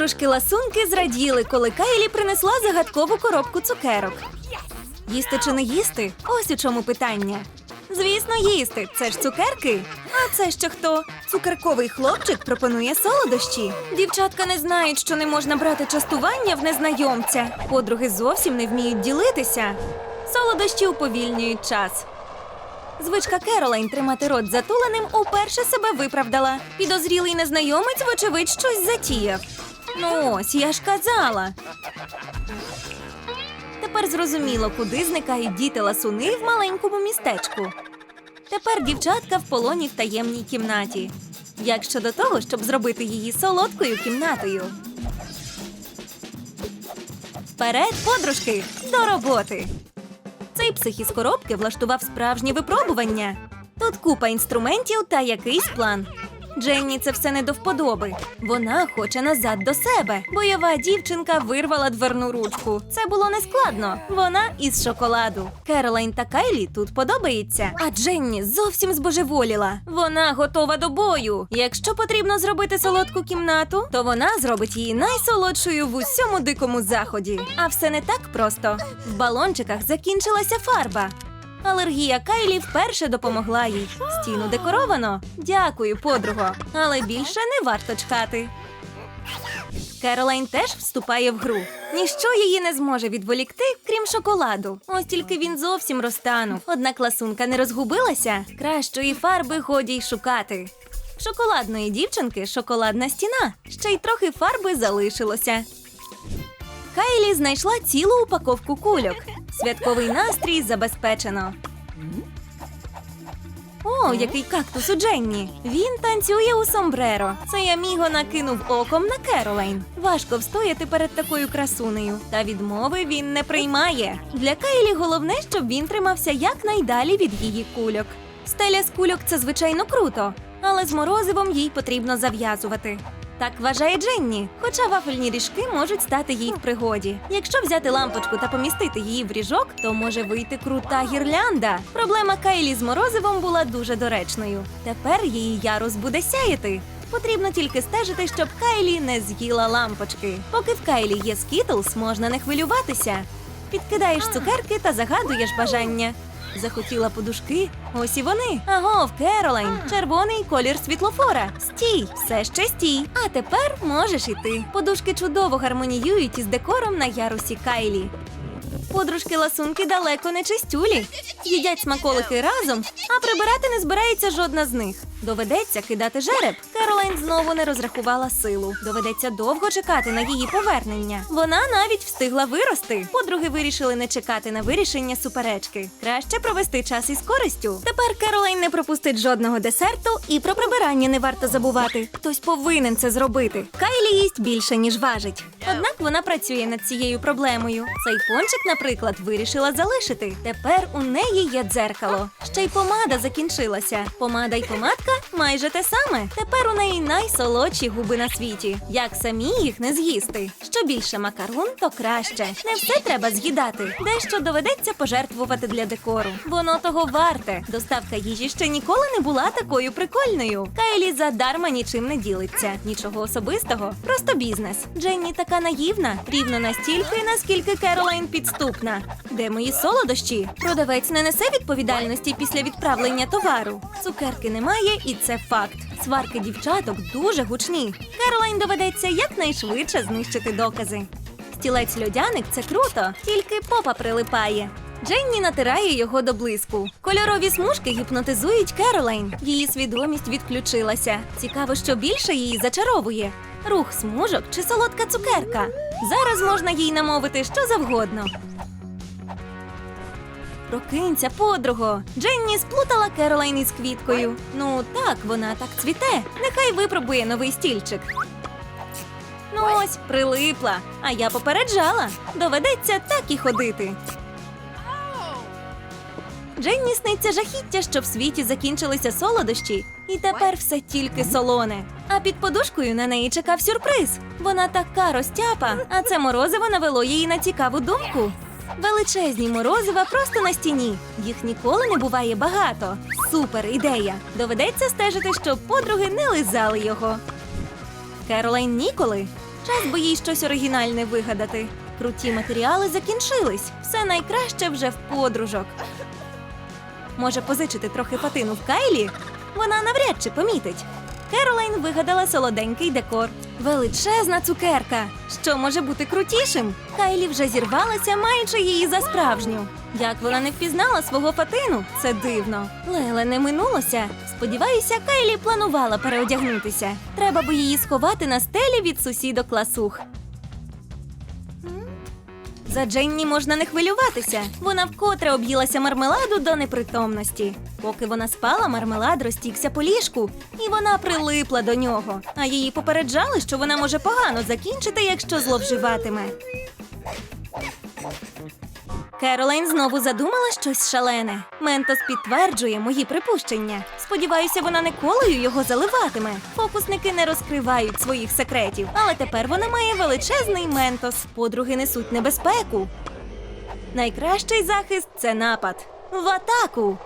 Подружки ласунки зраділи, коли Кайлі принесла загадкову коробку цукерок. Їсти чи не їсти? Ось у чому питання. Звісно, їсти. Це ж цукерки. А це ще хто? Цукерковий хлопчик пропонує солодощі. Дівчатка не знають, що не можна брати частування в незнайомця. Подруги зовсім не вміють ділитися. Солодощі уповільнюють час. Звичка Керолайн тримати рот затуленим уперше себе виправдала. Підозрілий незнайомець, вочевидь, щось затіяв. Ну ось, я ж казала. Тепер зрозуміло, куди зникають діти ласуни в маленькому містечку. Тепер дівчатка в полоні в таємній кімнаті. Як щодо того, щоб зробити її солодкою кімнатою. Вперед, подружки, до роботи! Цей псих із коробки влаштував справжнє випробування. Тут купа інструментів та якийсь план. Дженні це все не до вподоби. Вона хоче назад до себе. Бойова дівчинка вирвала дверну ручку. Це було нескладно. Вона із шоколаду. Керолайн та Кайлі тут подобається. А Дженні зовсім збожеволіла. Вона готова до бою. Якщо потрібно зробити солодку кімнату, то вона зробить її найсолодшою в усьому дикому заході. А все не так просто. В балончиках закінчилася фарба. Алергія Кайлі вперше допомогла їй. Стіну декоровано. Дякую, подруго. Але більше не варто чхати. Керолайн теж вступає в гру. Ніщо її не зможе відволікти, крім шоколаду. Ось тільки він зовсім розтанув. Однак ласунка не розгубилася. Кращої фарби годі й шукати. Шоколадної дівчинки шоколадна стіна. Ще й трохи фарби залишилося. Кайлі знайшла цілу упаковку кульок. Святковий настрій забезпечено. О, який кактус у Дженні! Він танцює у сомбреро. Цей аміго накинув оком на Керолайн. Важко встояти перед такою красунею. Та відмови він не приймає. Для Кайлі головне, щоб він тримався якнайдалі від її кульок. Стеля з кульок це звичайно круто, але з морозивом їй потрібно зав'язувати. Так вважає Дженні, хоча вафельні ріжки можуть стати їй в пригоді. Якщо взяти лампочку та помістити її в ріжок, то може вийти крута гірлянда. Проблема Кайлі з морозивом була дуже доречною. Тепер її ярус буде сяяти. Потрібно тільки стежити, щоб Кайлі не з'їла лампочки. Поки в Кайлі є скітлс, можна не хвилюватися. Підкидаєш цукерки та загадуєш бажання. Захотіла подушки? Ось і вони. Агов, Керолайн, червоний колір світлофора. Стій, все ще стій. А тепер можеш іти. Подушки чудово гармоніюють із декором на ярусі Кайлі. Подружки ласунки далеко не чистюлі. Їдять смаколики разом, а прибирати не збирається жодна з них. Доведеться кидати жереб. Керолайн знову не розрахувала силу. Доведеться довго чекати на її повернення. Вона навіть встигла вирости. Подруги вирішили не чекати на вирішення суперечки. Краще провести час із користю. Тепер Керолайн не пропустить жодного десерту, і про прибирання не варто забувати. Хтось повинен це зробити. Кайлі їсть більше ніж важить. Однак вона працює над цією проблемою. Цей пончик, наприклад, вирішила залишити. Тепер у неї є дзеркало. Ще й помада закінчилася. Помада й помадка майже те саме. Тепер у неї найсолодші губи на світі. Як самі їх не з'їсти. Що більше макарон, то краще. Не все треба з'їдати. Дещо доведеться пожертвувати для декору. Воно того варте. Доставка їжі ще ніколи не була такою прикольною. Кайлі задарма нічим не ділиться. Нічого особистого, просто бізнес. Дженні така наївна, рівно настільки, наскільки Керолайн підступна. Де мої солодощі? Продавець не несе відповідальності після відправлення товару. Цукерки немає, і це факт. Сварки дівчаток дуже гучні. Керолайн доведеться якнайшвидше знищити докази. Стілець льодяник це круто, тільки попа прилипає. Дженні натирає його до блиску. Кольорові смужки гіпнотизують Керолайн. Її свідомість відключилася. Цікаво, що більше її зачаровує. Рух смужок чи солодка цукерка. Зараз можна їй намовити що завгодно. Прокинься, подруго. Дженні сплутала Керолайн із квіткою. Ну так, вона так цвіте. Нехай випробує новий стільчик. Ну ось, прилипла. А я попереджала. Доведеться так і ходити. Дженні сниться жахіття, що в світі закінчилися солодощі, і тепер все тільки солоне. А під подушкою на неї чекав сюрприз. Вона така розтяпа, а це морозиво навело її на цікаву думку. Величезні морозива просто на стіні. Їх ніколи не буває багато. Супер ідея! Доведеться стежити, щоб подруги не лизали його. Керолайн ніколи. Час би їй щось оригінальне вигадати. Круті матеріали закінчились. Все найкраще вже в подружок. Може позичити трохи фатину в Кайлі? Вона навряд чи помітить. Керолайн вигадала солоденький декор. Величезна цукерка. Що може бути крутішим? Кайлі вже зірвалася, маючи її за справжню. Як вона не впізнала свого фатину? Це дивно. Леле не минулося. Сподіваюся, Кайлі планувала переодягнутися. Треба би її сховати на стелі від сусідок ласух. За Дженні можна не хвилюватися. Вона вкотре об'їлася мармеладу до непритомності. Поки вона спала, мармелад розтікся по ліжку, і вона прилипла до нього. А її попереджали, що вона може погано закінчити, якщо зловживатиме. Керолайн знову задумала щось шалене. Ментос підтверджує мої припущення. Сподіваюся, вона не колею його заливатиме. Фокусники не розкривають своїх секретів, але тепер вона має величезний ментос. Подруги несуть небезпеку. Найкращий захист це напад. В атаку.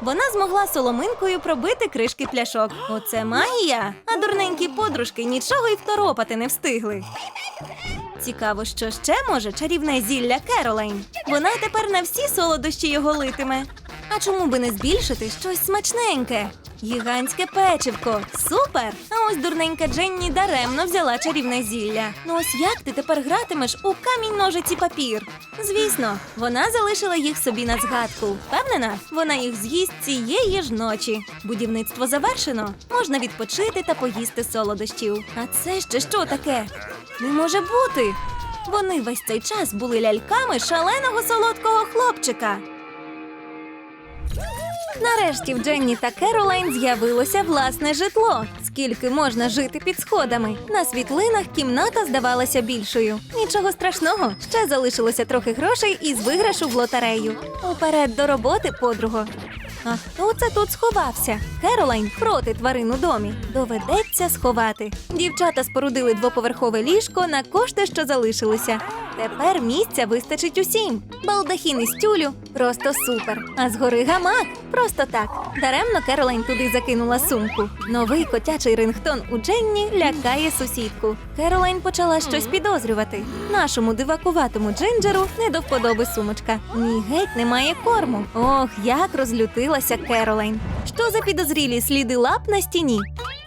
Вона змогла соломинкою пробити кришки пляшок. Оце магія. А дурненькі подружки нічого й второпати не встигли. Цікаво, що ще може чарівне зілля Керолайн. Вона тепер на всі солодощі його литиме. А чому би не збільшити щось смачненьке? Гігантське печивко. Супер! А ось дурненька Дженні даремно взяла чарівне зілля. Ну ось як ти тепер гратимеш у камінь ножиці папір? Звісно, вона залишила їх собі на згадку. Впевнена, вона їх з'їсть цієї ж ночі. Будівництво завершено. Можна відпочити та поїсти солодощів. А це ще що таке? Не може бути. Вони весь цей час були ляльками шаленого солодкого хлопчика. Нарешті в Дженні та Керолайн з'явилося власне житло. Скільки можна жити під сходами? На світлинах кімната здавалася більшою. Нічого страшного, ще залишилося трохи грошей із виграшу в лотерею. Уперед до роботи, подруго. А хто це тут сховався? Керолайн проти тварин у домі. Доведеться сховати. Дівчата спорудили двоповерхове ліжко на кошти, що залишилися. Тепер місця вистачить усім. Балдахін із тюлю просто супер. А згори гамак просто так. Даремно Керолайн туди закинула сумку. Новий котячий рингтон у Дженні лякає сусідку. Керолайн почала щось підозрювати. Нашому дивакуватому джинджеру не до вподоби сумочка. Ні, геть немає корму. Ох, як розлютилася Керолайн. Що за підозрілі сліди лап на стіні?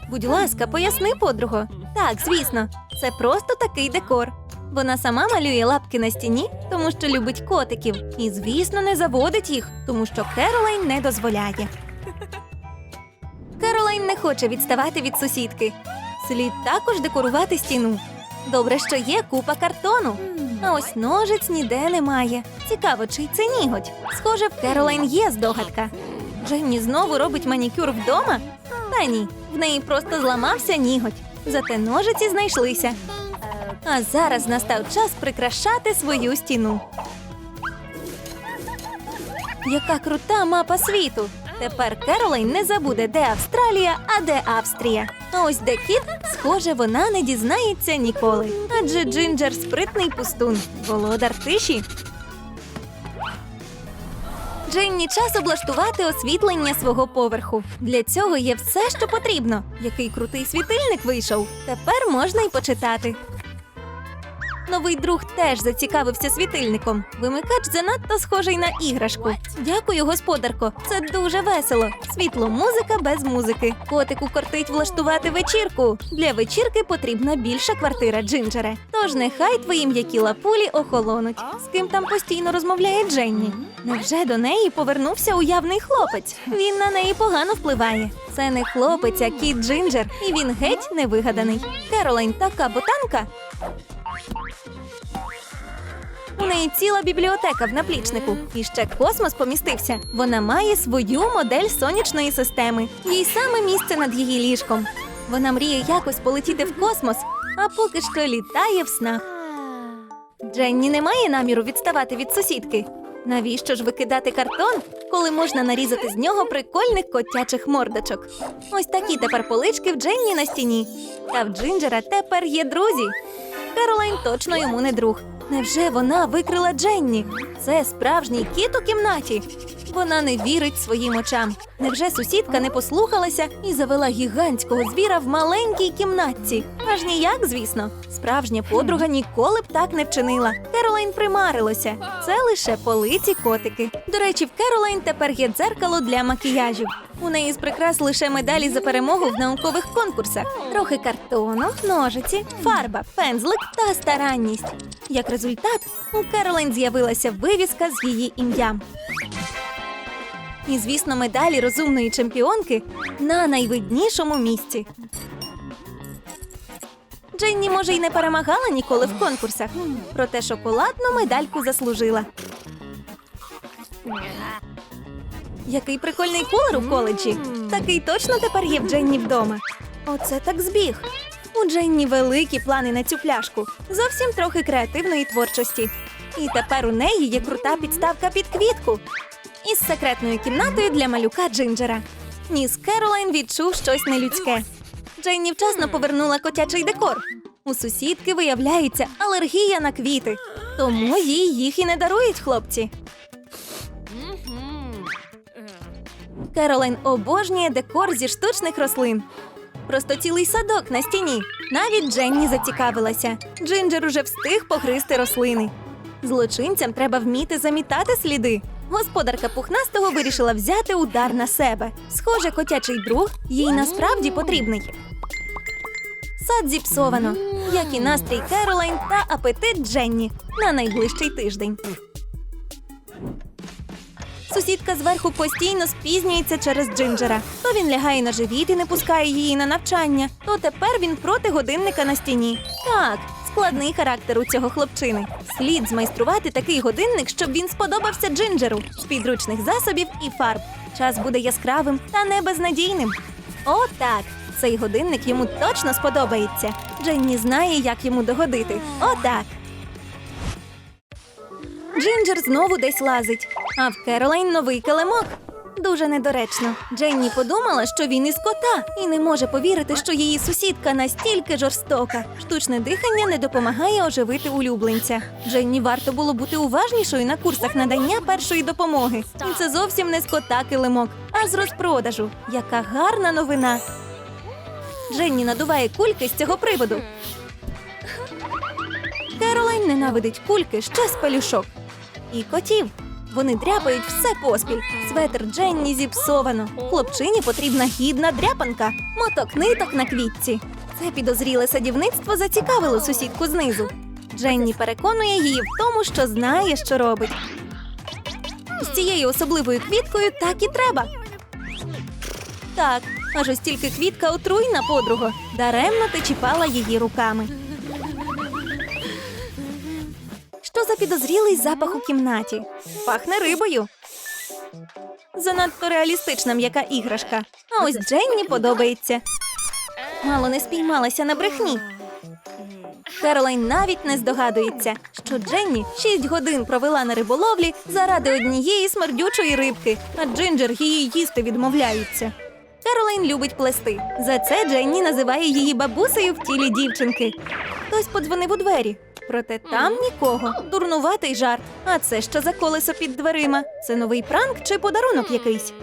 Будь ласка, поясни, подруго. Так, звісно, це просто такий декор. Вона сама малює лапки на стіні, тому що любить котиків, і, звісно, не заводить їх, тому що Керолайн не дозволяє. Керолайн не хоче відставати від сусідки. Слід також декорувати стіну. Добре, що є купа картону. А ось ножиць ніде немає. Цікаво, чий це ніготь. Схоже, в Керолайн є здогадка. Дженні знову робить манікюр вдома? Та ні, в неї просто зламався ніготь. Зате ножиці знайшлися. А зараз настав час прикрашати свою стіну. Яка крута мапа світу! Тепер Керолайн не забуде, де Австралія, а де Австрія. А ось де кіт, схоже, вона не дізнається ніколи. Адже Джинджер спритний пустун, володар тиші. Дженні час облаштувати освітлення свого поверху. Для цього є все, що потрібно. Який крутий світильник вийшов. Тепер можна й почитати. Новий друг теж зацікавився світильником. Вимикач занадто схожий на іграшку. Дякую, господарко. Це дуже весело. Світло музика без музики. Котику кортить влаштувати вечірку. Для вечірки потрібна більша квартира Джинджере. Тож нехай твої м'які лапулі охолонуть. З ким там постійно розмовляє Дженні? Невже до неї повернувся уявний хлопець? Він на неї погано впливає. Це не хлопець, а кіт Джинджер, і він геть невигаданий. Керолайн така ботанка. У неї ціла бібліотека в наплічнику. І ще космос помістився. Вона має свою модель сонячної системи. Їй саме місце над її ліжком. Вона мріє якось полетіти в космос, а поки що літає в снах. Дженні не має наміру відставати від сусідки. Навіщо ж викидати картон, коли можна нарізати з нього прикольних котячих мордочок? Ось такі тепер полички в Дженні на стіні. Та в Джинджера тепер є друзі. Керолайн точно йому не друг. Невже вона викрила Дженні? Це справжній кіт у кімнаті. Вона не вірить своїм очам. Невже сусідка не послухалася і завела гігантського звіра в маленькій кімнатці? Аж ніяк, звісно. Справжня подруга ніколи б так не вчинила. Керолайн примарилося. Це лише полиці котики. До речі, в Керолайн тепер є дзеркало для макіяжів. У неї з прикрас лише медалі за перемогу в наукових конкурсах, трохи картону, ножиці, фарба, пензлик та старанність. Як результат, у Керолайн з'явилася вивіска з її ім'ям. І, звісно, медалі розумної чемпіонки на найвиднішому місці. Дженні, може, й не перемагала ніколи в конкурсах, проте шоколадну медальку заслужила. Який прикольний колер у коледжі. Такий точно тепер є в Дженні вдома. Оце так збіг. У Дженні великі плани на цю пляшку. Зовсім трохи креативної творчості. І тепер у неї є крута підставка під квітку. Із секретною кімнатою для малюка Джинджера. Ніс Керолайн відчув щось нелюдське. Дженні вчасно повернула котячий декор. У сусідки виявляється алергія на квіти, тому їй їх і не дарують хлопці. Керолайн обожнює декор зі штучних рослин. Просто цілий садок на стіні. Навіть Дженні зацікавилася. Джинджер уже встиг погризти рослини. Злочинцям треба вміти замітати сліди. Господарка пухнастого вирішила взяти удар на себе. Схоже, котячий друг їй насправді потрібний. Сад зіпсовано, як і настрій Керолайн та апетит Дженні на найближчий тиждень. Сусідка зверху постійно спізнюється через Джинджера. То він лягає на живіт і не пускає її на навчання, то тепер він проти годинника на стіні. Так, складний характер у цього хлопчини. Слід змайструвати такий годинник, щоб він сподобався Джинджеру підручних засобів і фарб. Час буде яскравим та не безнадійним. О, так! Цей годинник йому точно сподобається. Дженні знає, як йому догодити. О, так! Джинджер знову десь лазить, а в Керолайн новий килимок. Дуже недоречно. Дженні подумала, що він із кота, і не може повірити, що її сусідка настільки жорстока. Штучне дихання не допомагає оживити улюбленця. Дженні варто було бути уважнішою на курсах надання першої допомоги. І це зовсім не з кота килимок, а з розпродажу. Яка гарна новина! Дженні надуває кульки з цього приводу. Керолайн ненавидить кульки ще з пелюшок. І котів. Вони дряпають все поспіль. Светр Дженні зіпсовано. Хлопчині потрібна гідна дряпанка, моток ниток на квітці. Це підозріле садівництво зацікавило сусідку знизу. Дженні переконує її в тому, що знає, що робить. З цією особливою квіткою так і треба. Так, аж ось тільки квітка отруйна, подруго. Даремно ти чіпала її руками. Що за підозрілий запах у кімнаті? Пахне рибою. Занадто реалістична м'яка іграшка. А ось Дженні подобається. Мало не спіймалася на брехні. Керолайн навіть не здогадується, що Дженні 6 годин провела на риболовлі заради однієї смердючої рибки, а Джинджер її їсти відмовляється. Керолайн любить плести. За це Дженні називає її бабусею в тілі дівчинки. Хтось подзвонив у двері. Проте там нікого. Дурнуватий жарт. А це що за колесо під дверима? Це новий пранк чи подарунок якийсь?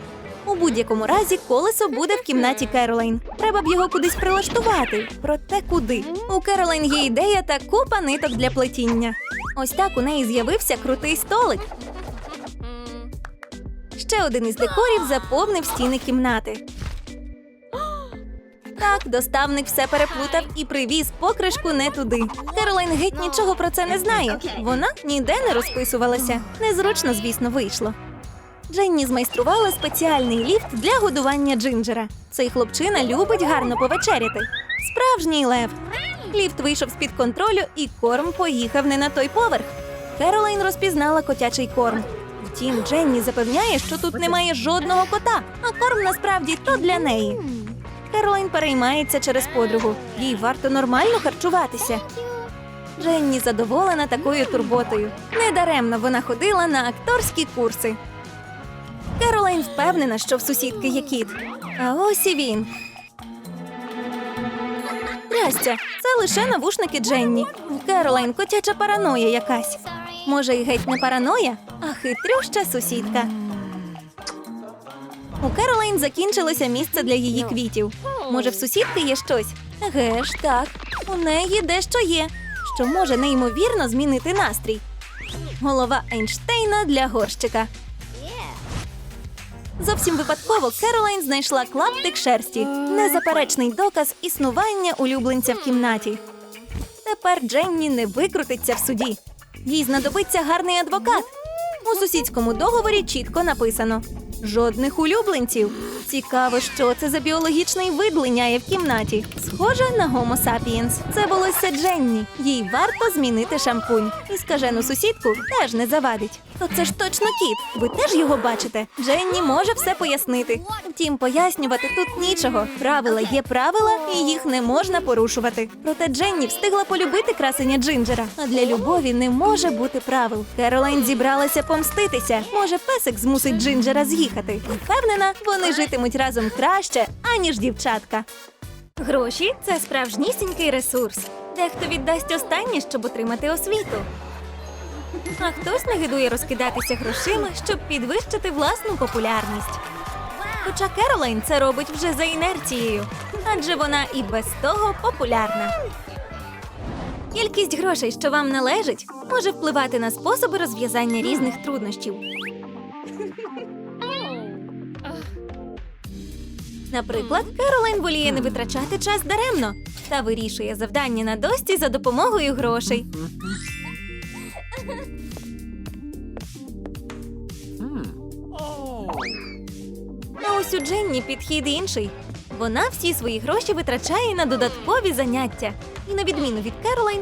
У будь-якому разі колесо буде в кімнаті Керолайн. Треба б його кудись прилаштувати. Проте куди? У Керолайн є ідея та купа ниток для плетіння. Ось так у неї з'явився крутий столик. Ще один із декорів заповнив стіни кімнати. Так, доставник все переплутав і привіз покришку не туди. Керолайн геть нічого про це не знає. Вона ніде не розписувалася. Незручно, звісно, вийшло. Дженні змайструвала спеціальний ліфт для годування Джинджера. Цей хлопчина любить гарно повечеряти. Справжній лев. Ліфт вийшов з-під контролю, і корм поїхав не на той поверх. Керолайн розпізнала котячий корм. Втім, Дженні запевняє, що тут немає жодного кота, а корм насправді то для неї. Керолайн переймається через подругу. Їй варто нормально харчуватися. Дженні задоволена такою турботою. Недаремно вона ходила на акторські курси. Керолайн впевнена, що в сусідки є кіт. А ось і він. Трястя, це лише навушники Дженні. В Керолайн котяча параноя якась. Може, і геть не параноя, а хитрюща сусідка. У Керолайн закінчилося місце для її квітів. Може, в сусідки є щось? Еге ж, так. У неї дещо є, що може неймовірно змінити настрій. Голова Ейнштейна для горщика. Зовсім випадково Керолайн знайшла клаптик шерсті. Незаперечний доказ існування улюбленця в кімнаті. Тепер Дженні не викрутиться в суді. Їй знадобиться гарний адвокат. У сусідському договорі чітко написано: жодних улюбленців. Цікаво, що це за біологічний вид линяє в кімнаті. Схоже на Homo sapiens. Це волосся Дженні. Їй варто змінити шампунь. І скажену сусідку теж не завадить. То це ж точно кіт. Ви теж його бачите. Дженні може все пояснити. Втім, пояснювати тут нічого. Правила є правила, і їх не можна порушувати. Проте Дженні встигла полюбити красення Джинджера. А для любові не може бути правил. Керолайн зібралася помститися. Може, песик змусить Джинджера з'їхати. Впевнена, вони житимуть разом краще, аніж дівчатка. Гроші це справжнісінький ресурс. Дехто віддасть останнє, щоб отримати освіту. А хтось не гидує розкидатися грошима, щоб підвищити власну популярність. Хоча Керолайн це робить вже за інерцією, адже вона і без того популярна. Кількість грошей, що вам належить, може впливати на способи розв'язання різних труднощів. Наприклад, Керолайн воліє не витрачати час даремно та вирішує завдання на дошці за допомогою грошей. А ось у Дженні підхід інший. Вона всі свої гроші витрачає на додаткові заняття і, на відміну від Керолайн,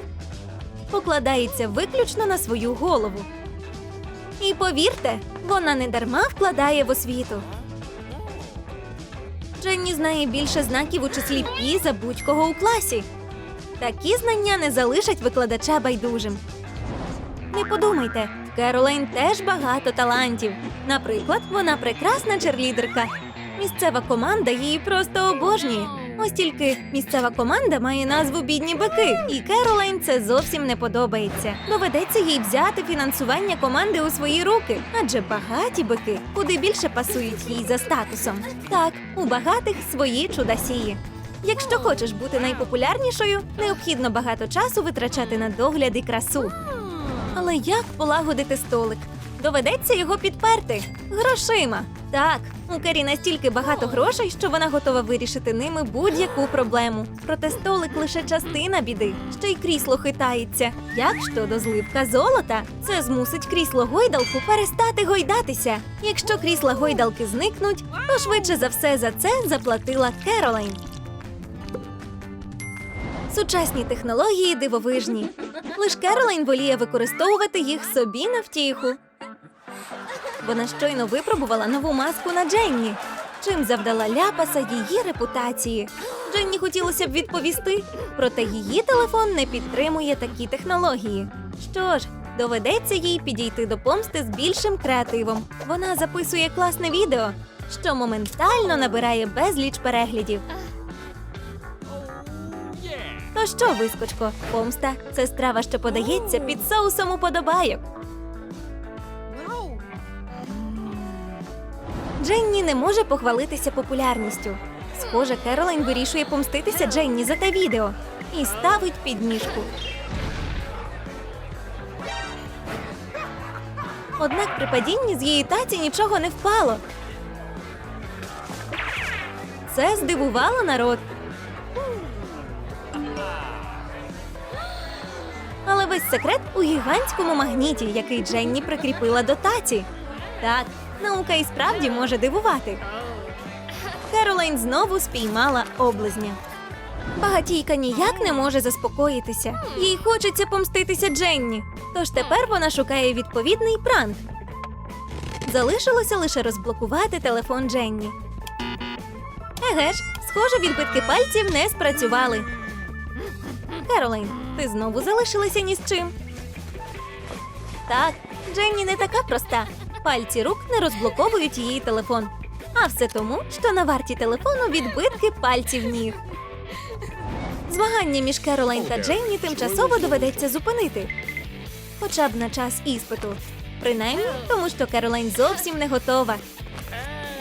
покладається виключно на свою голову. І повірте, вона не дарма вкладає в освіту. Дженні знає більше знаків у числі пі за будь-кого у класі. Такі знання не залишать викладача байдужим. Не подумайте, в теж багато талантів. Наприклад, вона прекрасна черлідерка. Місцева команда її просто обожнює. Ось тільки місцева команда має назву бідні бики, і Керолайн це зовсім не подобається. Доведеться їй взяти фінансування команди у свої руки, адже багаті бики куди більше пасують їй за статусом. Так, у багатих свої чудасії. Якщо хочеш бути найпопулярнішою, необхідно багато часу витрачати на догляд і красу. Але як полагодити столик? Доведеться його підперти грошима. Так, у Кері настільки багато грошей, що вона готова вирішити ними будь-яку проблему. Проте столик лише частина біди. Ще й крісло хитається. Як щодо зливка золота, це змусить крісло гойдалку перестати гойдатися. Якщо крісла гойдалки зникнуть, то швидше за все за це заплатила Керолайн. Сучасні технології дивовижні. Лиш Керолайн воліє використовувати їх собі на втіху. Вона щойно випробувала нову маску на Дженні, чим завдала ляпаса її репутації. Дженні хотілося б відповісти, проте її телефон не підтримує такі технології. Що ж, доведеться їй підійти до помсти з більшим креативом. Вона записує класне відео, що моментально набирає безліч переглядів. То що, вискочко, помста це страва, що подається під соусом уподобайок. Дженні не може похвалитися популярністю. Схоже, Керолайн вирішує помститися Дженні за те відео і ставить підніжку. Однак при падінні з її таці нічого не впало. Це здивувало народ. Але весь секрет у гігантському магніті, який Дженні прикріпила до таці. Так, наука і справді може дивувати. Керолайн знову спіймала облизня. Багатійка ніяк не може заспокоїтися. Їй хочеться помститися Дженні. Тож тепер вона шукає відповідний пранк. Залишилося лише розблокувати телефон Дженні. Еге ж, схоже, відбитки пальців не спрацювали. Керолайн, ти знову залишилася ні з чим. Так, Дженні не така проста. Пальці рук не розблоковують її телефон. А все тому, що на варті телефону відбитки пальців ніг. Змагання між Керолайн та Дженні тимчасово доведеться зупинити. Хоча б на час іспиту. Принаймні, тому що Керолайн зовсім не готова.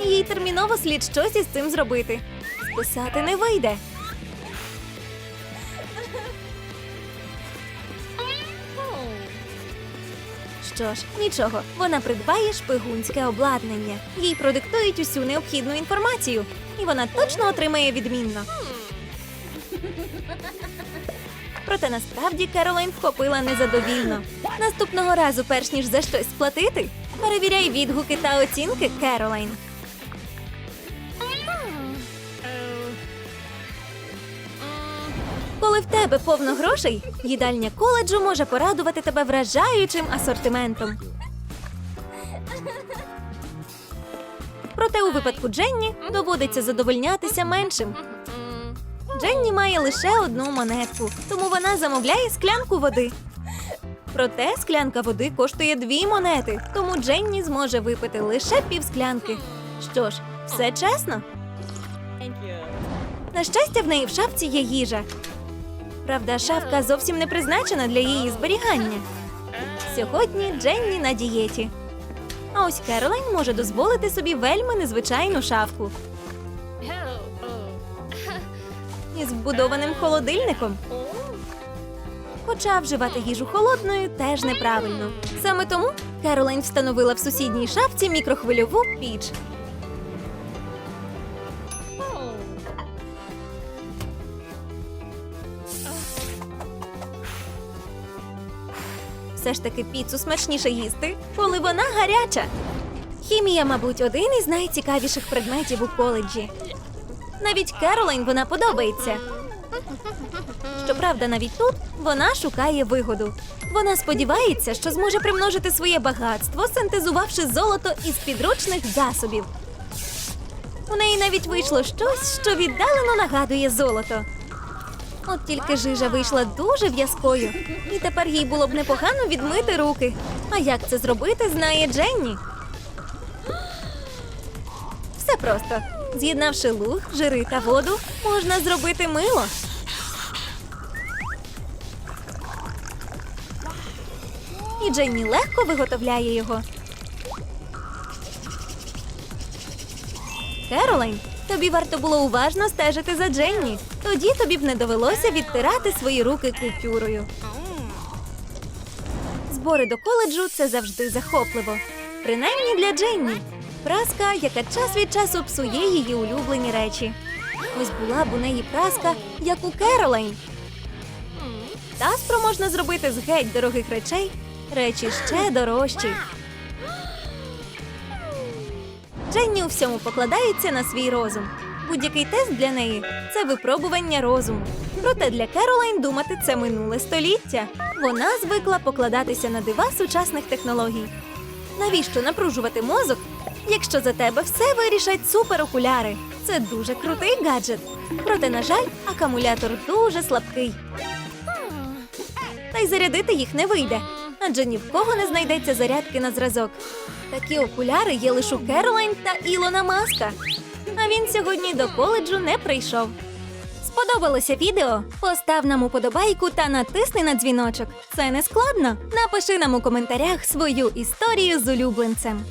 Їй терміново слід щось із цим зробити. Списати не вийде. Що ж, нічого, вона придбає шпигунське обладнання. Їй продиктують усю необхідну інформацію, і вона точно отримає відмінно. Проте насправді Керолайн вхопила незадовільно. Наступного разу, перш ніж за щось сплатити, перевіряй відгуки та оцінки Керолайн. Коли в тебе повно грошей, їдальня коледжу може порадувати тебе вражаючим асортиментом. Проте у випадку Дженні доводиться задовольнятися меншим. Дженні має лише одну монетку, тому вона замовляє склянку води. Проте склянка води коштує дві монети, тому Дженні зможе випити лише півсклянки. Що ж, все чесно. На щастя, в неї в шафці є їжа. Правда, шафка зовсім не призначена для її зберігання. Сьогодні Дженні на дієті. А ось Керолайн може дозволити собі вельми незвичайну шафку із вбудованим холодильником. Хоча вживати їжу холодною теж неправильно. Саме тому Керолайн встановила в сусідній шафці мікрохвильову піч. Все ж таки піцу смачніше їсти, коли вона гаряча. Хімія, мабуть, один із найцікавіших предметів у коледжі. Навіть Керолайн вона подобається. Щоправда, навіть тут вона шукає вигоду. Вона сподівається, що зможе примножити своє багатство, синтезувавши золото із підручних засобів. У неї навіть вийшло щось, що віддалено нагадує золото. От тільки жижа вийшла дуже в'язкою, і тепер їй було б непогано відмити руки. А як це зробити, знає Дженні. Все просто. З'єднавши луг, жири та воду, можна зробити мило. І Дженні легко виготовляє його. Керолайн, тобі варто було уважно стежити за Дженні. Тоді тобі б не довелося відтирати свої руки купюрою. Збори до коледжу це завжди захопливо. Принаймні для Дженні. Праска, яка час від часу псує її улюблені речі. Ось була б у неї праска, як у Керолайн. Та спроможна зробити з геть дорогих речей речі ще дорожчі. Дженні у всьому покладається на свій розум. Будь-який тест для неї це випробування розуму. Проте для Керолайн думати це минуле століття. Вона звикла покладатися на дива сучасних технологій. Навіщо напружувати мозок, якщо за тебе все вирішать суперокуляри? Це дуже крутий гаджет. Проте, на жаль, акумулятор дуже слабкий. Та й зарядити їх не вийде, адже ні в кого не знайдеться зарядки на зразок. Такі окуляри є лише у Керолайн та Ілона Маска. А він сьогодні до коледжу не прийшов. Сподобалося відео? Постав нам уподобайку та натисни на дзвіночок. Це не складно. Напиши нам у коментарях свою історію з улюбленцем.